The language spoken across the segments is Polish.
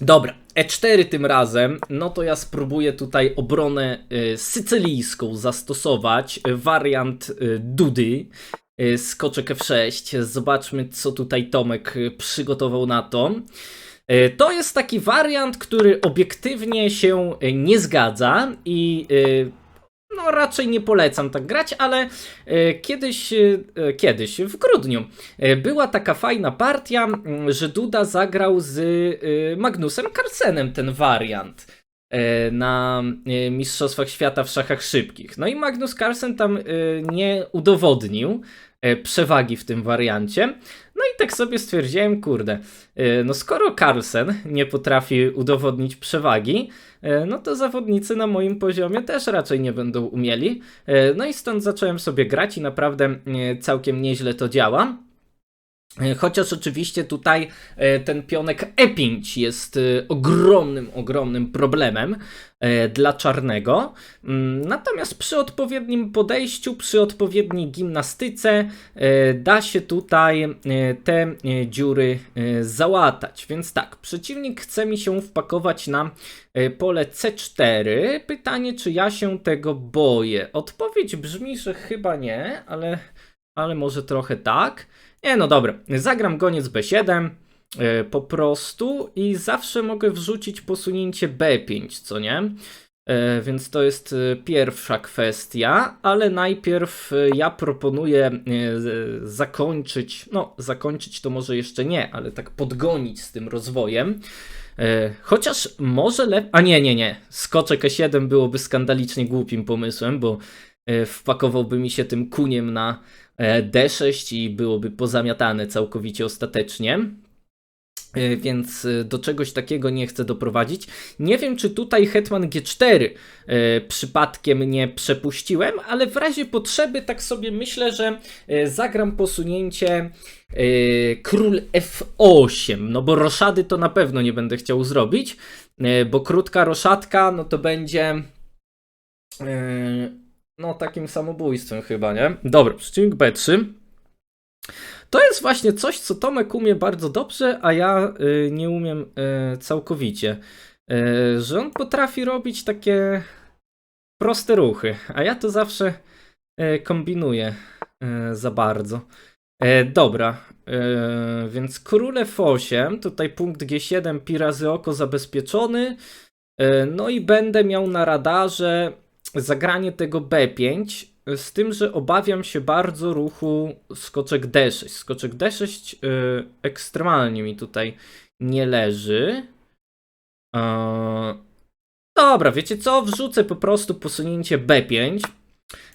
Dobra, E4 tym razem, no to ja spróbuję tutaj obronę y, sycylijską zastosować, wariant y, Dudy, y, skoczek F6. Zobaczmy, co tutaj Tomek przygotował na to. To jest taki wariant, który obiektywnie się nie zgadza i no raczej nie polecam tak grać, ale y, kiedyś, y, kiedyś w grudniu była taka fajna partia, że Duda zagrał z Magnusem Carlsenem ten wariant na Mistrzostwach Świata w szachach szybkich. No i Magnus Carlsen tam nie udowodnił przewagi w tym wariancie. No i tak sobie stwierdziłem, kurde, y, no skoro Carlsen nie potrafi udowodnić przewagi, y, no to zawodnicy na moim poziomie też raczej nie będą umieli. Y, No i stąd zacząłem sobie grać i naprawdę całkiem nieźle to działa. E, Chociaż oczywiście tutaj e, ten pionek E5 jest e, ogromnym, ogromnym problemem dla czarnego. Mm, Natomiast przy odpowiednim podejściu, przy odpowiedniej gimnastyce da się tutaj te dziury załatać. Więc tak, przeciwnik chce mi się wpakować na pole C4. Pytanie, czy ja się tego boję? Odpowiedź brzmi, że chyba nie, ale, ale może trochę tak. Nie, no dobra, zagram goniec B7 e, po prostu i zawsze mogę wrzucić posunięcie B5, co nie? E, Więc to jest e, pierwsza kwestia, ale najpierw ja proponuję zakończyć, no zakończyć to może jeszcze nie, ale tak podgonić z tym rozwojem. Chociaż może lepiej. A nie, nie, nie. Skoczek E7 byłoby skandalicznie głupim pomysłem, bo wpakowałby mi się tym kuniem na D6 i byłoby pozamiatane całkowicie ostatecznie. E, Więc e, do czegoś takiego nie chcę doprowadzić. Nie wiem, czy tutaj Hetman G4 e, przypadkiem nie przepuściłem, ale w razie potrzeby tak sobie myślę, że e, zagram posunięcie e, król F8. No bo roszady to na pewno nie będę chciał zrobić, e, bo krótka roszatka no to będzie. No, takim samobójstwem chyba, nie? Dobra, przeciwnik B3. To jest właśnie coś, co Tomek umie bardzo dobrze, a ja y, nie umiem y, całkowicie. Y, że on potrafi robić takie proste ruchy, a ja to zawsze y, kombinuję y, za bardzo. E, dobra, e, więc król F8, tutaj punkt G7, pi razy oko zabezpieczony. E, no i będę miał na radarze zagranie tego B5, z tym, że obawiam się bardzo ruchu skoczek D6. Skoczek D6 y, ekstremalnie mi tutaj nie leży. E, dobra, wiecie co? Wrzucę po prostu posunięcie B5.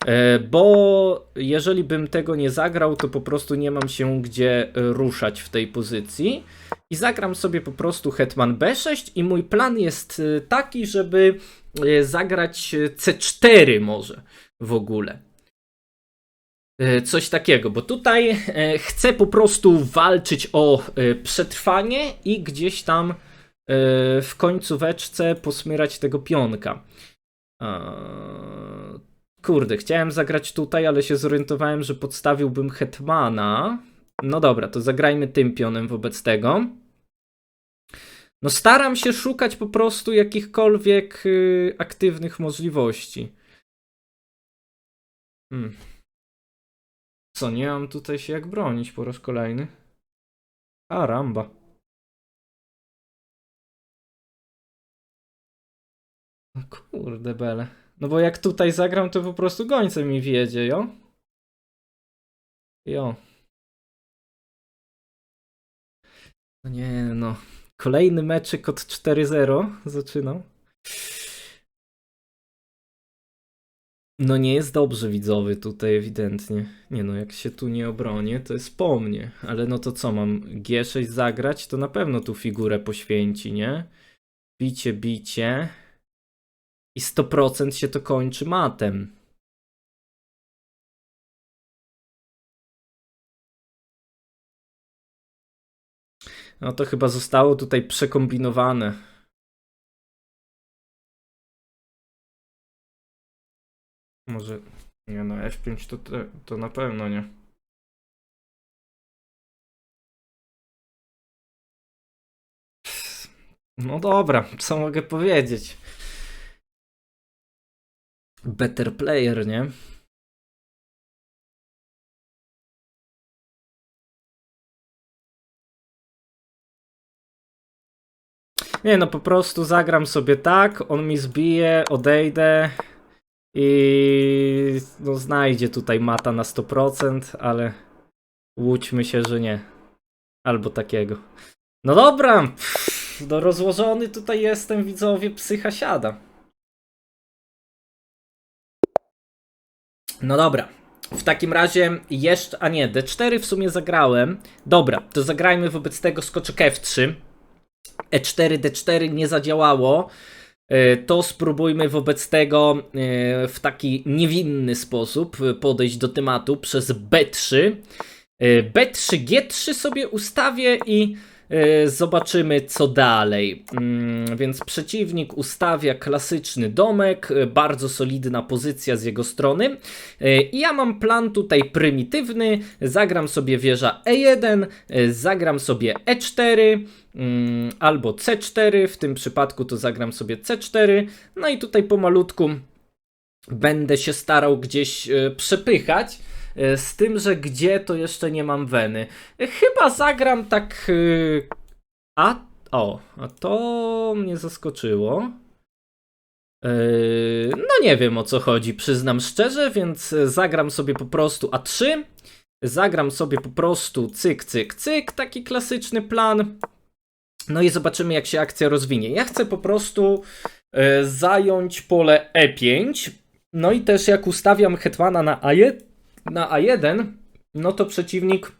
E, Bo jeżeli bym tego nie zagrał, to po prostu nie mam się gdzie e, ruszać w tej pozycji. I zagram sobie po prostu Hetman B6 i mój plan jest e, taki, żeby zagrać e, C4 może w ogóle. Coś takiego, bo tutaj chcę po prostu walczyć o przetrwanie i gdzieś tam w końcóweczce posmyrać tego pionka. Kurde, chciałem zagrać tutaj, ale się zorientowałem, że podstawiłbym Hetmana. No dobra, to zagrajmy tym pionem wobec tego. No staram się szukać po prostu jakichkolwiek y, aktywnych możliwości. Hmm. Co, nie mam tutaj się jak bronić po raz kolejny? A, ramba. No kurde bele. No bo jak tutaj zagram, to po prostu gońcem mi wjedzie, jo? Jo. No nie no. Kolejny meczyk od 4-0 zaczynam. No nie jest dobrze widzowy tutaj ewidentnie. Nie no, jak się tu nie obronię, to jest po mnie. Ale no to co, mam G6 zagrać? To na pewno tu figurę poświęci, nie? Bicie, bicie. I 100% się to kończy matem. No to chyba zostało tutaj przekombinowane. Może. Nie no, F5 to, to na pewno nie. No dobra, co mogę powiedzieć? Better player, nie? Nie no, po prostu zagram sobie tak, on mi zbije, odejdę i no znajdzie tutaj mata na 100%, ale łudźmy się, że nie. Albo takiego. No dobra, no rozłożony tutaj jestem, widzowie, psycha siada. No dobra. W takim razie jeszcze, a nie, D4 w sumie zagrałem. Dobra, to zagrajmy wobec tego skoczek F3. E4, D4 nie zadziałało. E, To spróbujmy wobec tego e, w taki niewinny sposób podejść do tematu przez B3. E, B3, G3 sobie ustawię i e, zobaczymy co dalej. Mm, Więc przeciwnik ustawia klasyczny domek, e, bardzo solidna pozycja z jego strony. E, I ja mam plan tutaj prymitywny. Zagram sobie wieża E1, e, zagram sobie E4 mm, albo C4. W tym przypadku to zagram sobie C4. No i tutaj pomalutku będę się starał gdzieś e, przepychać. E, Z tym, że gdzie to jeszcze nie mam weny. E, Chyba zagram tak. e, A. O, a to mnie zaskoczyło. No nie wiem o co chodzi, przyznam szczerze, więc zagram sobie po prostu A3. Zagram sobie po prostu cyk, cyk, cyk, taki klasyczny plan. No i zobaczymy, jak się akcja rozwinie. Ja chcę po prostu zająć pole E5. No i też jak ustawiam hetmana na, A1, na A1, no to przeciwnik.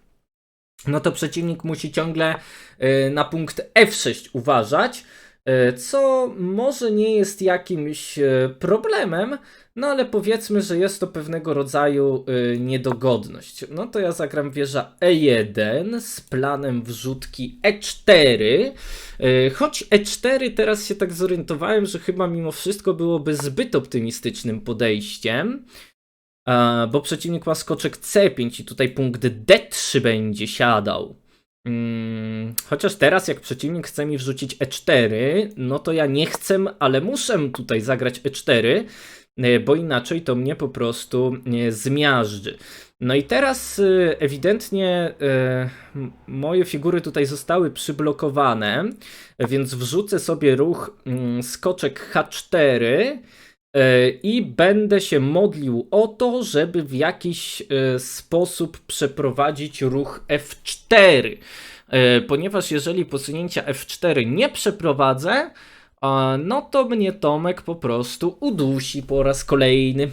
No to przeciwnik musi ciągle e, na punkt F6 uważać, e, co może nie jest jakimś e, problemem, no ale powiedzmy, że jest to pewnego rodzaju niedogodność. No to ja zagram wieża E1 z planem wrzutki E4. E, Choć E4 teraz się tak zorientowałem, że chyba mimo wszystko byłoby zbyt optymistycznym podejściem. E, Bo przeciwnik ma skoczek C5 i tutaj punkt D3 będzie siadał. Mm, Chociaż teraz, jak przeciwnik chce mi wrzucić E4, no to ja nie chcę, ale muszę tutaj zagrać E4, e, bo inaczej to mnie po prostu zmiażdży. No i teraz e, ewidentnie moje figury tutaj zostały przyblokowane, więc wrzucę sobie ruch mm, skoczek H4 e, i będę się modlił o to, żeby w jakiś e, sposób przeprowadzić ruch F4. E, Ponieważ jeżeli posunięcia F4 nie przeprowadzę, no to mnie Tomek po prostu udusi po raz kolejny.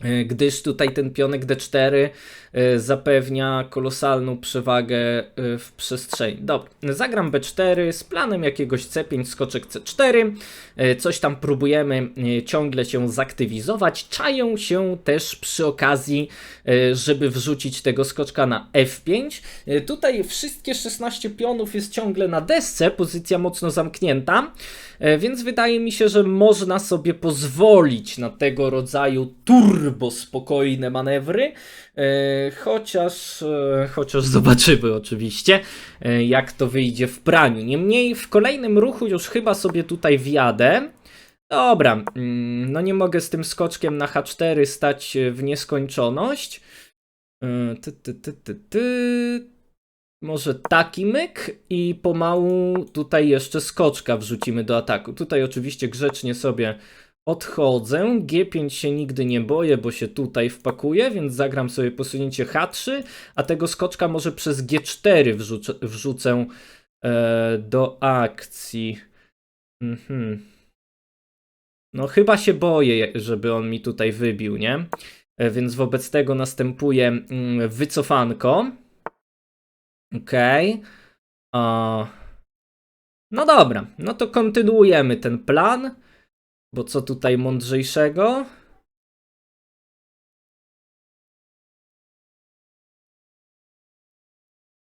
E, Gdyż tutaj ten pionek D4 e, zapewnia kolosalną przewagę e, w przestrzeni. Dobra, zagram B4 z planem jakiegoś C5, skoczek C4. E, Coś tam próbujemy ciągle się zaktywizować. Czają się też przy okazji, żeby wrzucić tego skoczka na F5. E, Tutaj wszystkie 16 pionów jest ciągle na desce, pozycja mocno zamknięta, więc wydaje mi się, że można sobie pozwolić na tego rodzaju turbo spokojne manewry. E, Chociaż, e, chociaż zobaczymy oczywiście, e, jak to wyjdzie w praniu. Niemniej w kolejnym ruchu już chyba sobie tutaj wjadę. Dobra, mm, no nie mogę z tym skoczkiem na H4 stać w nieskończoność. E, ty, ty, ty, ty. Może taki myk i pomału tutaj jeszcze skoczka wrzucimy do ataku. Tutaj oczywiście grzecznie sobie odchodzę. G5 się nigdy nie boję, bo się tutaj wpakuję, więc zagram sobie posunięcie H3, a tego skoczka może przez G4 wrzucę, wrzucę e, do akcji. Mhm. No chyba się boję, żeby on mi tutaj wybił, nie? E, Więc wobec tego następuje mm, wycofanko. Okej. O. No dobra, no to kontynuujemy ten plan. Bo co tutaj mądrzejszego?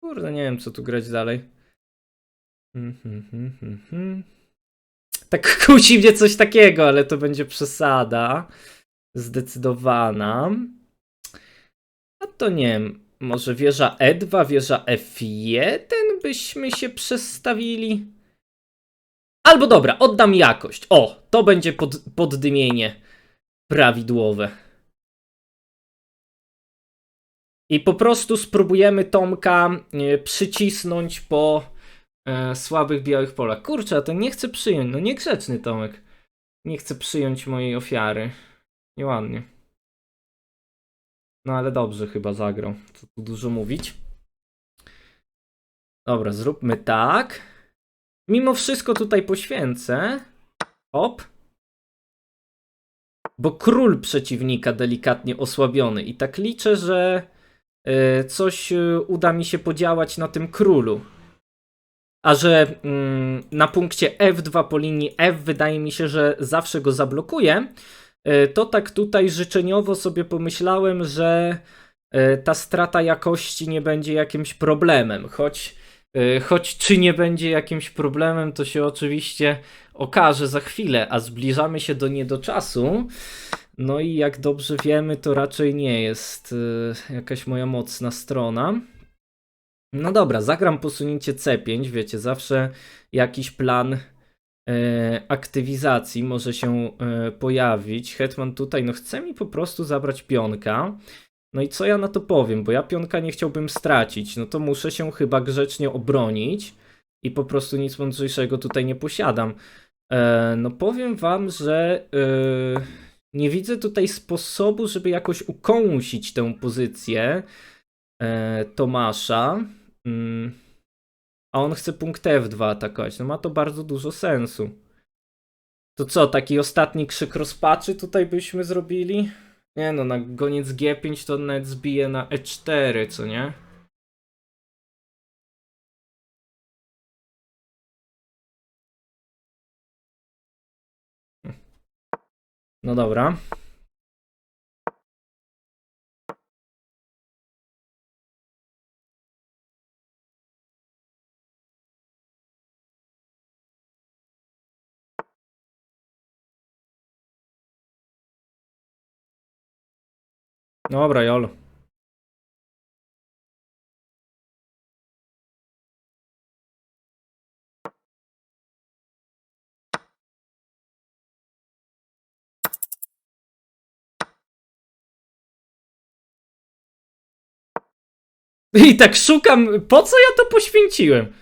Kurde, nie wiem co tu grać dalej. Mhm, mhm, mhm. Tak kusi mnie coś takiego, ale to będzie przesada. Zdecydowana. A to nie wiem. Może wieża E2, wieża F1 byśmy się przestawili? Albo dobra, oddam jakość. O, to będzie pod, poddymienie prawidłowe. I po prostu spróbujemy Tomka e, przycisnąć po e, słabych białych polach. Kurczę, a to nie chce przyjąć. No niegrzeczny Tomek. Nie chce przyjąć mojej ofiary. Nieładnie. No ale dobrze chyba zagrał. Co tu dużo mówić. Dobra, zróbmy tak. Mimo wszystko tutaj poświęcę. Hop. Bo król przeciwnika delikatnie osłabiony. I tak liczę, że y, coś y, uda mi się podziałać na tym królu. A że mm, na punkcie F2 po linii F wydaje mi się, że zawsze go zablokuję, to tak tutaj życzeniowo sobie pomyślałem, że y, ta strata jakości nie będzie jakimś problemem. Choć, y, choć czy nie będzie jakimś problemem, to się oczywiście okaże za chwilę, a zbliżamy się do niedoczasu. No i jak dobrze wiemy, to raczej nie jest jakaś moja mocna strona. No dobra, zagram posunięcie C5, wiecie, zawsze jakiś plan e, aktywizacji może się e, pojawić. Hetman tutaj, no chce mi po prostu zabrać pionka. No i co ja na to powiem, bo ja pionka nie chciałbym stracić, no to muszę się chyba grzecznie obronić i po prostu nic mądrzejszego tutaj nie posiadam. E, no powiem wam, że e, nie widzę tutaj sposobu, żeby jakoś ukąsić tę pozycję e, Tomasza. A on chce punkt F2 atakować. No ma to bardzo dużo sensu. To co, taki ostatni krzyk rozpaczy tutaj byśmy zrobili? Nie no, na goniec G5 to nawet zbije na E4, co nie? No dobra. Dobra, jolo. I tak szukam, po co ja to poświęciłem?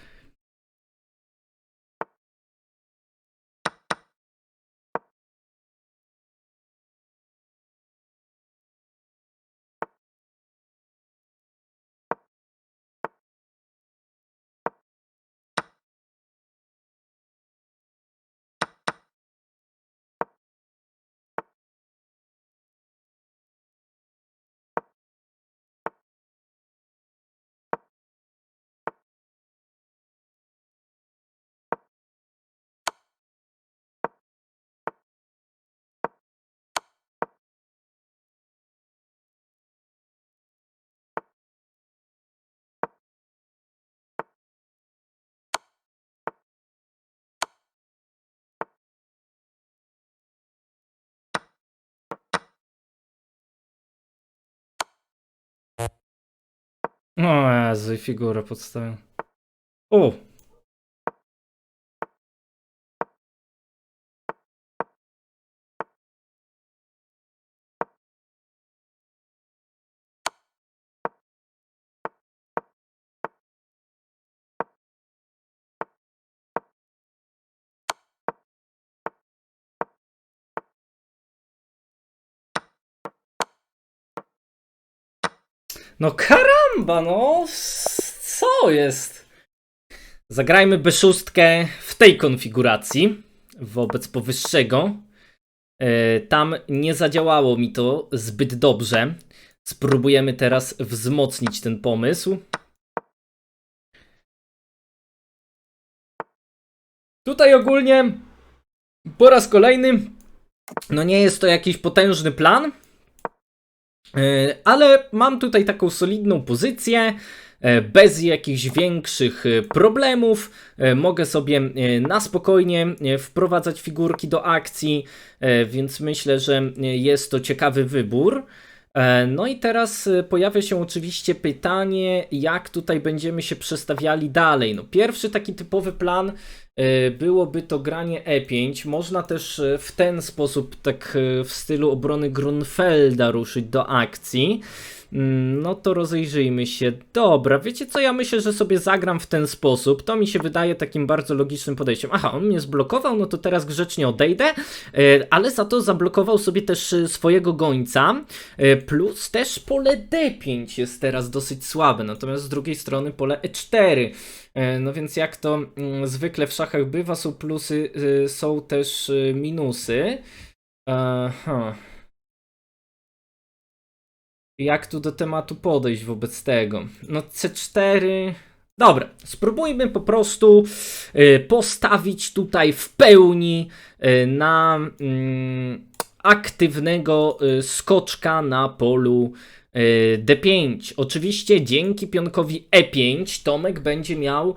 O Jezu, i figurę podstawiam. O! No karamba, no! Co jest? Zagrajmy B6 w tej konfiguracji wobec powyższego. E, Tam nie zadziałało mi to zbyt dobrze. Spróbujemy teraz wzmocnić ten pomysł. Tutaj ogólnie po raz kolejny no nie jest to jakiś potężny plan, Ale mam tutaj taką solidną pozycję, e, bez jakichś większych e, problemów. E, Mogę sobie e, na spokojnie e, wprowadzać figurki do akcji, e, więc myślę, że e, jest to ciekawy wybór. E, No i teraz e, pojawia się oczywiście pytanie, jak tutaj będziemy się przestawiali dalej. No, pierwszy taki typowy plan e, byłoby to granie E5. Można też e, w ten sposób, tak e, w stylu obrony Grunfelda ruszyć do akcji. Mm, No to rozejrzyjmy się. Dobra, wiecie co? Ja myślę, że sobie zagram w ten sposób. To mi się wydaje takim bardzo logicznym podejściem. Aha, on mnie zblokował, no to teraz grzecznie odejdę, e, ale za to zablokował sobie też e, swojego gońca. e, Plus też pole D5 jest teraz dosyć słabe, natomiast z drugiej strony pole E4. E, No więc jak to mm, zwykle w szachach bywa, są plusy, są też minusy. Aha. Jak tu do tematu podejść wobec tego? No C4. Dobra, spróbujmy po prostu y, postawić tutaj w pełni y, na mm, aktywnego y, skoczka na polu y, D5. Oczywiście dzięki pionkowi E5 Tomek będzie miał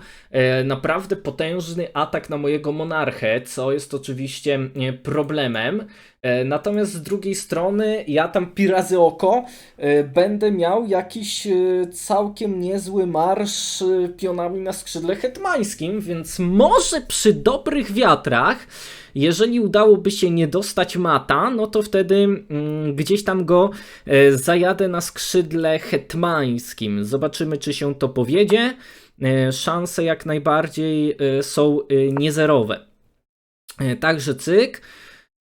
naprawdę potężny atak na mojego monarchę, co jest oczywiście problemem. E, Natomiast z drugiej strony, ja tam pirazy oko e, będę miał jakiś e, całkiem niezły marsz pionami na skrzydle hetmańskim, więc może przy dobrych wiatrach, jeżeli udałoby się nie dostać mata, no to wtedy mm, gdzieś tam go zajadę na skrzydle hetmańskim. Zobaczymy, czy się to powiedzie. Szanse jak najbardziej są niezerowe. Także cyk.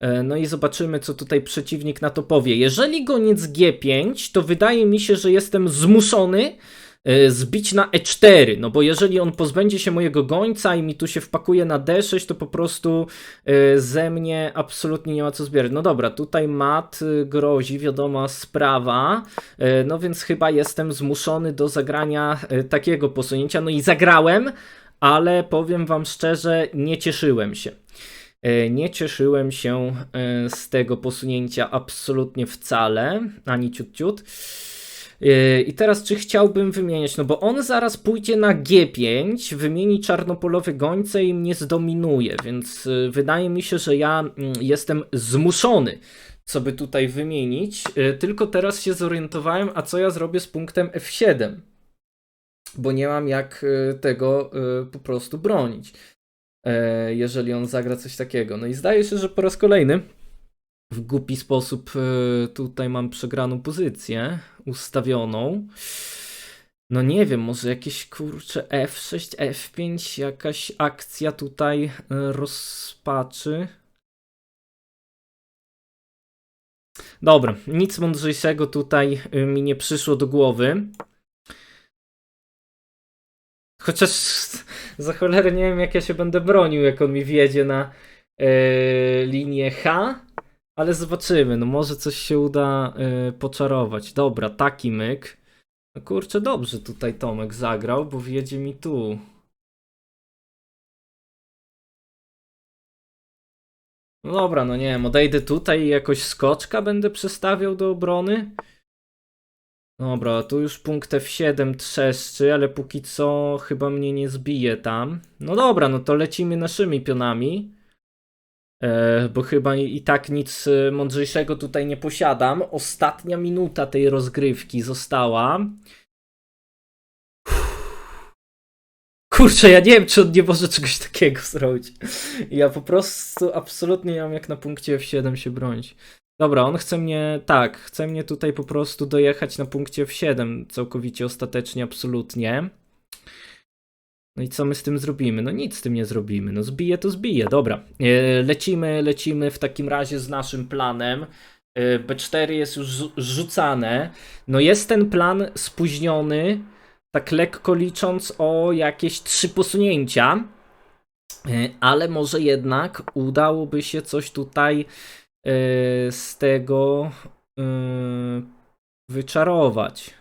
E, No i zobaczymy, co tutaj przeciwnik na to powie. Jeżeli goniec G5, to wydaje mi się, że jestem zmuszony e, zbić na E4, no bo jeżeli on pozbędzie się mojego gońca i mi tu się wpakuje na D6, to po prostu e, ze mnie absolutnie nie ma co zbierać. No dobra, tutaj mat grozi, wiadoma sprawa, no więc chyba jestem zmuszony do zagrania takiego posunięcia. No i zagrałem, ale powiem wam szczerze, nie cieszyłem się. E, Nie cieszyłem się e, z tego posunięcia absolutnie wcale, ani ciut ciut. E, I teraz czy chciałbym wymieniać? No bo on zaraz pójdzie na G5, wymieni czarnopolowy gońce i mnie zdominuje, więc wydaje mi się, że ja mm, jestem zmuszony, co by tutaj wymienić. Tylko teraz się zorientowałem, a co ja zrobię z punktem F7? Bo nie mam jak tego po prostu bronić jeżeli on zagra coś takiego. No i zdaje się, że po raz kolejny w głupi sposób e, tutaj mam przegraną pozycję ustawioną. No nie wiem, może jakieś kurcze F6, F5, jakaś akcja tutaj e, rozpaczy. Dobra, nic mądrzejszego tutaj e, mi nie przyszło do głowy. Chociaż za cholerę nie wiem, jak ja się będę bronił, jak on mi wjedzie na e, linię H. Ale zobaczymy, no może coś się uda e, poczarować. Dobra, taki myk. No kurczę, dobrze tutaj Tomek zagrał, bo wjedzie mi tu. No dobra, no nie wiem, odejdę tutaj i jakoś skoczka będę przestawiał do obrony. Dobra, tu już punkt F7 trzeszczy, ale póki co chyba mnie nie zbije tam. No dobra, no to lecimy naszymi pionami. E, bo chyba i, tak nic e, mądrzejszego tutaj nie posiadam. Ostatnia minuta tej rozgrywki została. Kurczę, ja nie wiem, czy on nie może czegoś takiego zrobić. Ja po prostu absolutnie nie mam jak na punkcie F7 się bronić. Dobra, on chce mnie, tak, chce mnie tutaj po prostu dojechać na punkcie F7 całkowicie, ostatecznie, absolutnie. No i co my z tym zrobimy? No nic z tym nie zrobimy. No zbije to zbije, dobra. E, Lecimy, lecimy w takim razie z naszym planem. E, B4 jest już rzu- rzucane. No jest ten plan spóźniony, tak lekko licząc o jakieś trzy posunięcia. E, Ale może jednak udałoby się coś tutaj z tego e, wyczarować.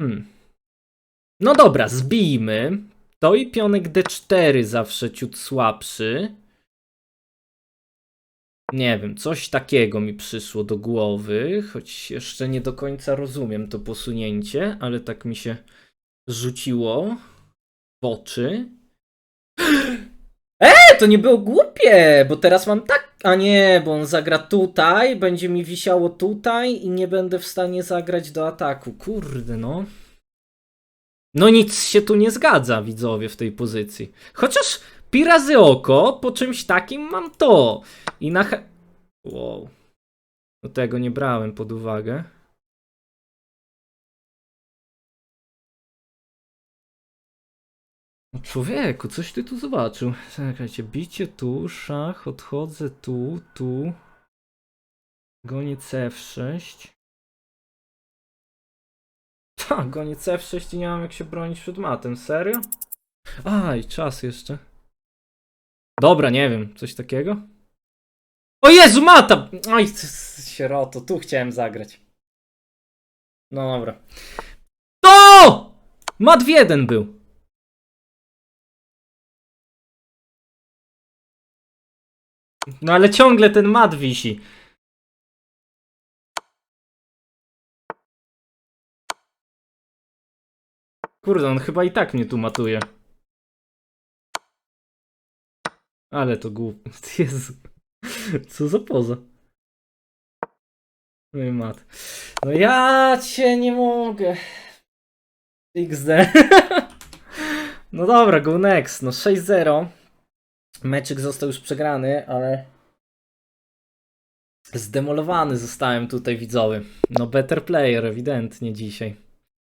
Hmm. No dobra, zbijmy. To i pionek D4 zawsze ciut słabszy. Nie wiem, coś takiego mi przyszło do głowy, choć jeszcze nie do końca rozumiem to posunięcie, ale tak mi się rzuciło w oczy. E, to nie było głupie, bo teraz mam tak, a nie, bo on zagra tutaj, będzie mi wisiało tutaj i nie będę w stanie zagrać do ataku. Kurde, no. No nic się tu nie zgadza, widzowie, w tej pozycji. Chociaż pi razy oko, po czymś takim mam to. I na... Wow. No tego nie brałem pod uwagę. Człowieku, coś ty tu zobaczył. Czekajcie, bicie tu, szach, odchodzę tu, tu. Gonię C6. Tak, gonię C6 i nie mam jak się bronić przed matem. Serio? Aj, czas jeszcze. Dobra, nie wiem, coś takiego? O Jezu, mata! Oj, sieroto, tu chciałem zagrać. No dobra. To! Mat w jeden był. No ale ciągle ten mat wisi. Kurde, on chyba i tak mnie tu matuje. Ale to głup. Jezu. Co za poza. No i mat. No ja cię nie mogę. XD. No dobra, go next. No 6-0. Meczyk został już przegrany, ale zdemolowany zostałem tutaj widzowy. No better player ewidentnie dzisiaj.